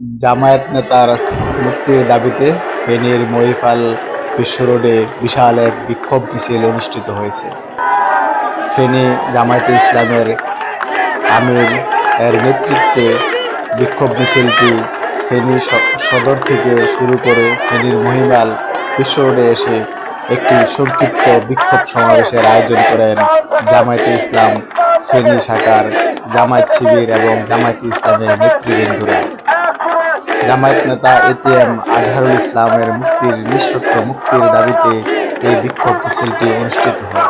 জামায়াত নেতার মুক্তির দাবিতে ফেনীর মহিফাল বিশ্ব রোডে বিশাল এক বিক্ষোভ মিছিল অনুষ্ঠিত হয়েছে। ফেনী জামায়াতে ইসলামের আমির এর নেতৃত্বে বিক্ষোভ মিছিলটি ফেনী সদর থেকে শুরু করে ফেনীর মহিমাল বিশ্ব রোডে এসে একটি সংক্ষিপ্ত বিক্ষোভ সমাবেশের আয়োজন করেন জামায়াতে ইসলাম ফেনী শাখার জামায়াত শিবির এবং জামায়াতে ইসলামের নেতৃবৃন্দরা। জামায়াত নেতা এটিএম আজহারুল ইসলামের মুক্তির নিঃশর্ত মুক্তির দাবিতে এই বিক্ষোভ মিছিলটি অনুষ্ঠিত হয়।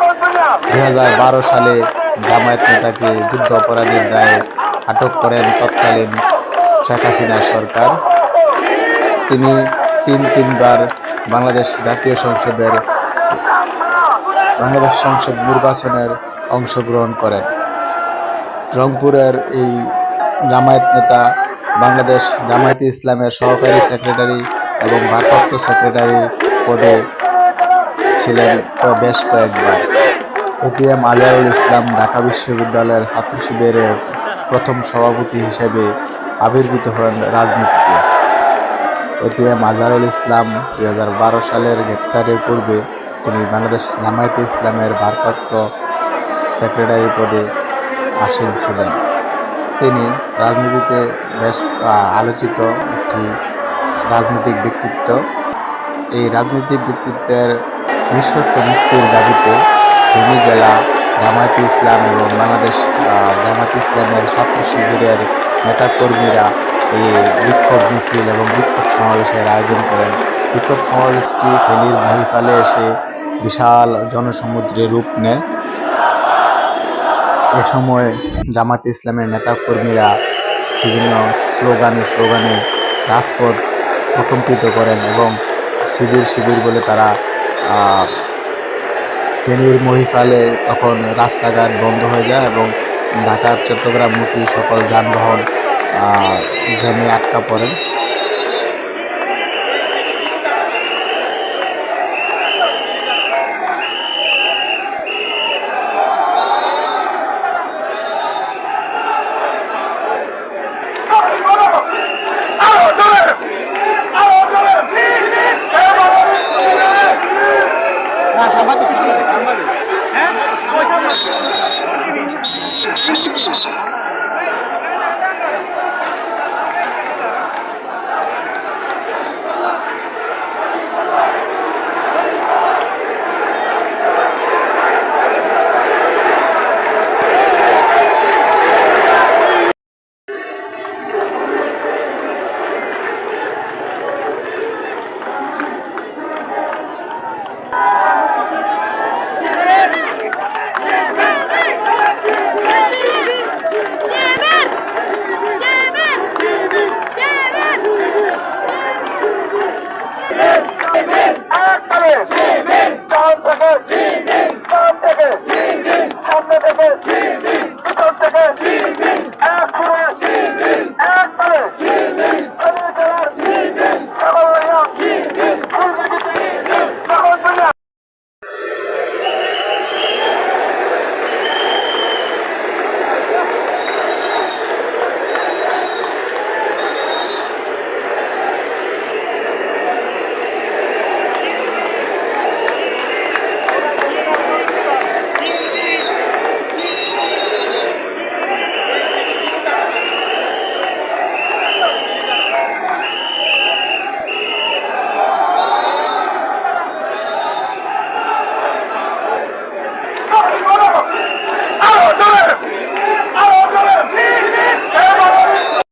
দু হাজার বারো সালে জামায়াত নেতাকে যুদ্ধ অপরাধীর দায়ে আটক করেন তৎকালীন শেখ হাসিনা সরকার। তিনি তিন তিনবার বাংলাদেশ জাতীয় সংসদের, বাংলাদেশ সংসদ নির্বাচনের অংশগ্রহণ করেন। রংপুরের এই জামায়াত নেতা বাংলাদেশ জামায়াতে ইসলামের সহকারী সেক্রেটারি এবং ভারপ্রাপ্ত সেক্রেটারি পদে ছিলেন বেশ কয়েকবার। এটিএম আলিয়ারুল ইসলাম ঢাকা বিশ্ববিদ্যালয়ের ছাত্র শিবিরের প্রথম সভাপতি হিসেবে আবির্ভূত হন রাজনীতিতে। এটিএম আজহারুল ইসলাম দু হাজার বারো সালের গ্রেপ্তারের পূর্বে তিনি বাংলাদেশ জামায়াতে ইসলামের ভারপ্রাপ্ত সেক্রেটারি পদে আসীন ছিলেন। তিনি রাজনীতিতে বেশ আলোচিত একটি রাজনৈতিক ব্যক্তিত্ব। এই রাজনৈতিক ব্যক্তিত্বের নিঃশর্ত মুক্তির দাবিতে ফেনী জেলা জামায়াতে ইসলাম এবং বাংলাদেশ জামায়াতে ইসলামের ছাত্র শিবিরের নেতাকর্মীরা এই বিক্ষোভ মিছিল এবং বিক্ষোভ সমাবেশের আয়োজন করেন। বিক্ষোভ সমাবেশটি ফেনীর মহিফালে এসে বিশাল জনসমুদ্রে রূপ নেয়। এ সময় জামাতে ইসলামের নেতাকর্মীরা বিভিন্ন স্লোগানে স্লোগানে রাজপথ প্রকম্পিত করেন এবং শিবির শিবির বলে তারা ফেনীর মহিফালে তখন রাস্তাঘাট বন্ধ হয়ে যায় এবং ঢাকা চট্টগ্রামমুখী সকল যানবাহন জ্যামে আটকা পড়েন। Viva!